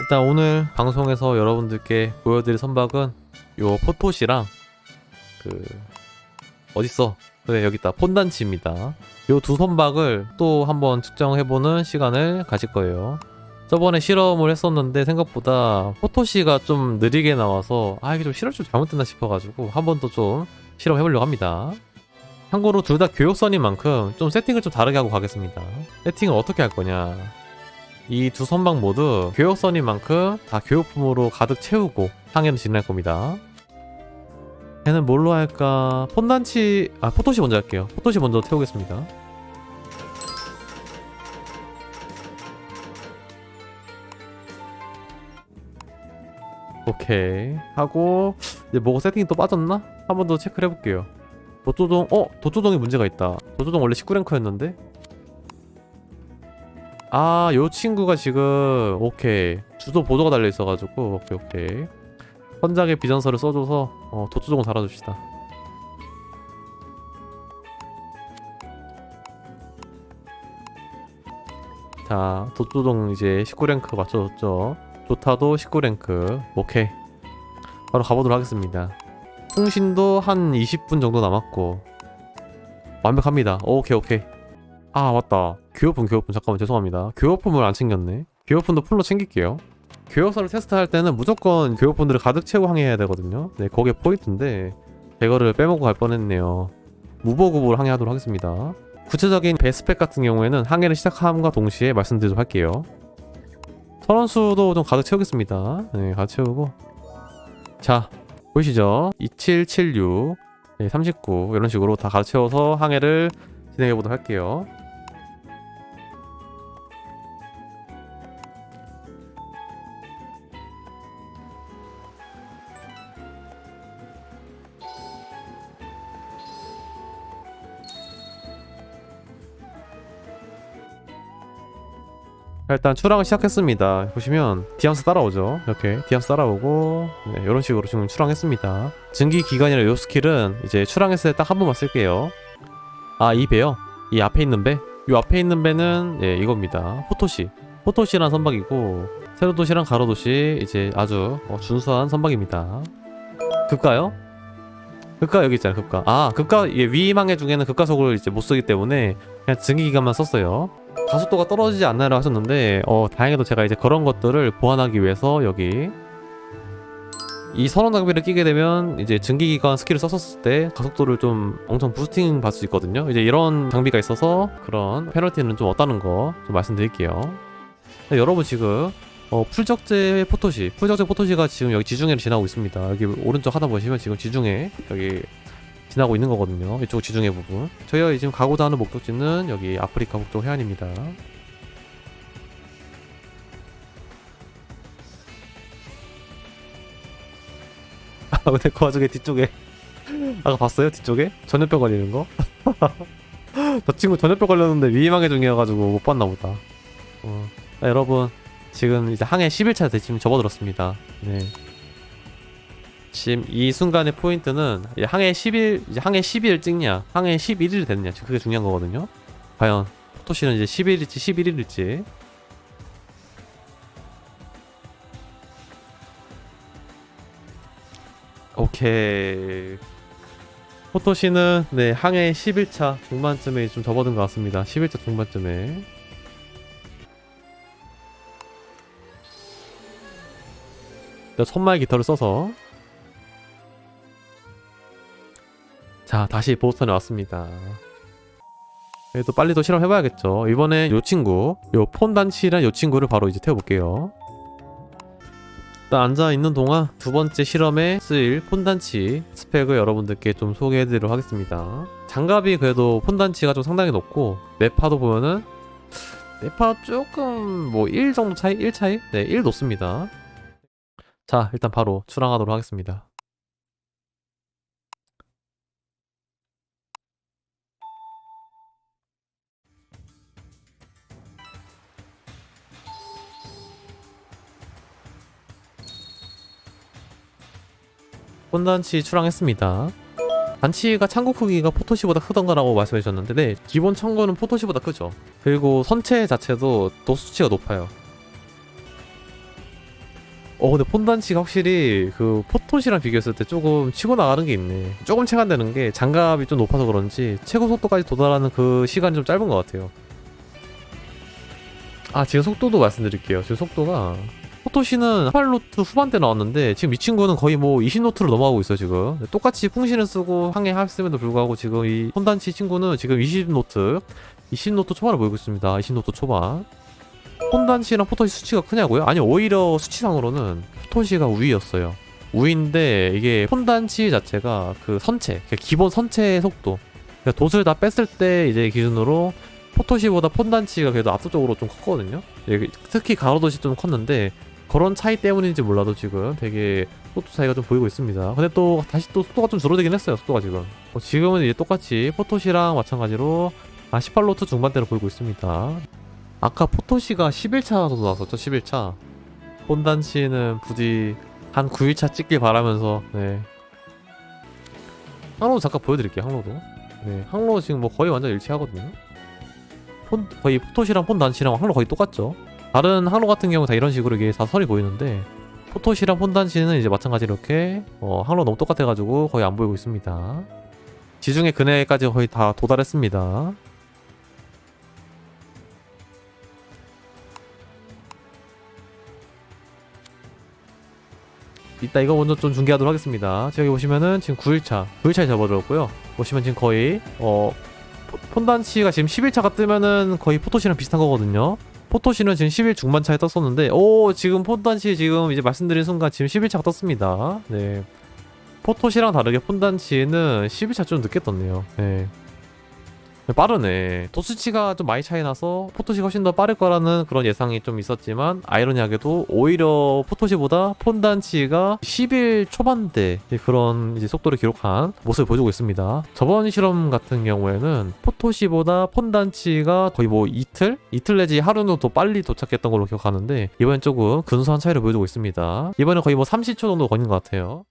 일단 오늘 방송에서 여러분들께 보여드릴 선박은 요 포토시랑 그 어딨어? 그래 여기 있다 폰단치입니다. 요 두 선박을 또 한번 측정해보는 시간을 가질 거예요. 저번에 실험을 했었는데 생각보다 포토시가 좀 느리게 나와서 아 이게 좀 실험 좀 잘못됐나 싶어가지고 한 번 더 좀 실험해보려고 합니다. 참고로 둘 다 교역선인 만큼 좀 세팅을 좀 다르게 하고 가겠습니다. 세팅을 어떻게 할 거냐? 이 두 선박 모두 교역선인 만큼 다 교역품으로 가득 채우고 항해를 진행할 겁니다. 걔는 뭘로 할까? 폰단치 아 포토시 먼저 할게요. 포토시 먼저 태우겠습니다. 오케이 하고 이제 뭐가 세팅이 또 빠졌나? 한 번 더 체크를 해볼게요. 도조동 어 도조동에 문제가 있다. 도조동 원래 19랭커였는데 아, 요 친구가 지금 오케이 주소 보도가 달려 있어 가지고 오케이 오케이 선장의 비전서를 써줘서 어, 도주종을 달아줍시다. 자, 도주종 이제 19랭크 맞춰줬죠. 조타도 19랭크 오케이 바로 가보도록 하겠습니다. 통신도 한 20분 정도 남았고 완벽합니다. 오케이 오케이 아 맞다. 교역품 교역품. 잠깐만 죄송합니다. 교역품을 안 챙겼네. 교역품도 풀로 챙길게요. 교역서를 테스트할 때는 무조건 교역품들을 가득 채우고 항해해야 되거든요. 네 거기에 포인트인데 제거를 빼먹고 갈 뻔했네요. 무보급으로 항해하도록 하겠습니다. 구체적인 배스펙 같은 경우에는 항해를 시작함과 동시에 말씀드리도록 할게요. 선원수도 좀 가득 채우겠습니다. 네 가득 채우고. 자 보이시죠? 2776 네, 39 이런 식으로 다 가득 채워서 항해를 진행해 보도록 할게요. 일단 출항을 시작했습니다. 보시면 디암스 따라오죠. 이렇게 디암스 따라오고 네, 이런 식으로 지금 출항했습니다. 증기 기간이나 요 스킬은 이제 출항했을 때 딱 한 번만 쓸게요. 아, 이 배요? 이 앞에 있는 배? 이 앞에 있는 배는 예, 이겁니다. 포토시. 포토시란 선박이고 세로도시랑 가로도시 이제 아주 어, 준수한 선박입니다. 급가요? 급가 여기 있잖아요. 급가. 아, 급가 예, 위망해 중에는 급가속을 이제 못 쓰기 때문에 그냥 증기 기간만 썼어요. 가속도가 떨어지지 않나요 하셨는데 어, 다행히도 제가 이제 그런 것들을 보완하기 위해서 여기 이 선원 장비를 끼게 되면 이제 증기기관 스킬을 썼었을 때 가속도를 좀 엄청 부스팅 받을 수 있거든요. 이제 이런 장비가 있어서 그런 페널티는 좀 없다는 거 좀 말씀드릴게요. 네, 여러분 지금 어, 풀적제 포토시, 풀적제 포토시가 지금 여기 지중해를 지나고 있습니다. 여기 오른쪽 하단 보시면 지금 지중해 여기 지나고 있는 거거든요. 이쪽 지중해 부분. 저희가 지금 가고자 하는 목적지는 여기 아프리카 북쪽 해안입니다. 아 근데 그 와중에 뒤쪽에 아까 봤어요 뒤쪽에 전염병 걸리는 거? 저 친구 전염병 걸렸는데 위임하게 중이어가지고 못 봤나 보다. 어. 아, 여러분 지금 이제 항해 10일차 대 지금 접어들었습니다. 네. 지금 이 순간의 포인트는 항해 10일 이제 항해 10일 찍냐, 항해 11일 됐냐, 그게 중요한 거거든요. 과연 포토시는 이제 10일일지 11일일지. 오케이. 포토시는 네 항해 11차 중반쯤에 좀 접어든 것 같습니다. 11차 중반쯤에. 천마의 깃털을 써서 자 다시 보스턴에 왔습니다. 그래도 빨리 더 실험해봐야겠죠. 이번에 요 친구, 요 폰단치란 요 친구를 바로 이제 태워볼게요. 일단 앉아 있는 동안 두 번째 실험에 쓰일 폰단치 스펙을 여러분들께 좀 소개해드리도록 하겠습니다. 장갑이 그래도 폰단치가 좀 상당히 높고 네파도 보면은 네파 조금 뭐 1 정도 차이, 1 차이? 네, 1 높습니다. 자, 일단 바로 출항하도록 하겠습니다. 폰단치 출항했습니다. 단치가 창고 크기가 포토시보다 크던가라고 말씀해 주셨는데 네, 기본 창고는 포토시보다 크죠. 그리고 선체 자체도 도수치가 높아요. 어 근데 폰단치가 확실히 그 포토시랑 비교했을 때 조금 치고 나가는 게 있네 조금 체감되는 게 장갑이 좀 높아서 그런지 최고 속도까지 도달하는 그 시간이 좀 짧은 것 같아요 아 지금 속도도 말씀드릴게요 지금 속도가 포토시는 8노트 후반대 나왔는데 지금 이 친구는 거의 뭐 20노트로 넘어가고 있어요 지금. 똑같이 풍신을 쓰고 항해 했음에도 불구하고 지금 이 폰단치 친구는 지금 20노트 20노트 초반을 보이고 있습니다. 20노트 초반. 폰단치랑 포토시 수치가 크냐고요? 아니 오히려 수치상으로는 포토시가 우위였어요. 우위인데 이게 폰단치 자체가 그 선체 그러니까 기본 선체의 속도. 그러니까 돛을 다 뺐을 때 이제 기준으로 포토시보다 폰단치가 그래도 압도적으로 좀 컸거든요. 예, 특히 가로도시 좀 컸는데 그런 차이 때문인지 몰라도 지금 되게 속도 차이가 좀 보이고 있습니다. 근데 또 다시 또 속도가 좀 줄어들긴 했어요. 속도가 지금. 어, 지금은 이제 똑같이 포토시랑 마찬가지로 아 18노트 중반대로 보이고 있습니다. 아까 포토시가 11차 정도 나왔었죠. 11차. 본단치는 부디 한 9일차 찍길 바라면서 네. 항로도 잠깐 보여드릴게요. 항로도. 네, 항로 지금 뭐 거의 완전 일치하거든요. 폰, 거의 포토시랑 폰단치랑 항로 거의 똑같죠. 다른 항로 같은 경우 다 이런 식으로 이게 다 선이 보이는데 포토시랑 폰단치는 이제 마찬가지로 이렇게 어, 항로 너무 똑같아가지고 거의 안 보이고 있습니다. 지중해 근해까지 거의 다 도달했습니다. 이따 이거 먼저 좀 중계하도록 하겠습니다. 저기 보시면은 지금 9일차, 9일차에 접어들었고요. 보시면 지금 거의 어 포- 폰단치가 지금 11차가 뜨면은 거의 포토시랑 비슷한 거거든요. 포토시는 지금 11 중반차에 떴었는데 오 지금 폰단치 지금 이제 말씀드린 순간 지금 11차가 떴습니다. 네. 포토시랑 다르게 폰단치는 11차 좀 늦게 떴네요. 네 빠르네. 도수치가 좀 많이 차이 나서 포토시가 훨씬 더 빠를 거라는 그런 예상이 좀 있었지만 아이러니하게도 오히려 포토시보다 폰단치가 10일 초반대 그런 이제 속도를 기록한 모습을 보여주고 있습니다. 저번 실험 같은 경우에는 포토시보다 폰단치가 거의 뭐 이틀? 이틀 내지 하루는 더 빨리 도착했던 걸로 기억하는데 이번엔 조금 근소한 차이를 보여주고 있습니다. 이번엔 거의 뭐 30초 정도 걸린 것 같아요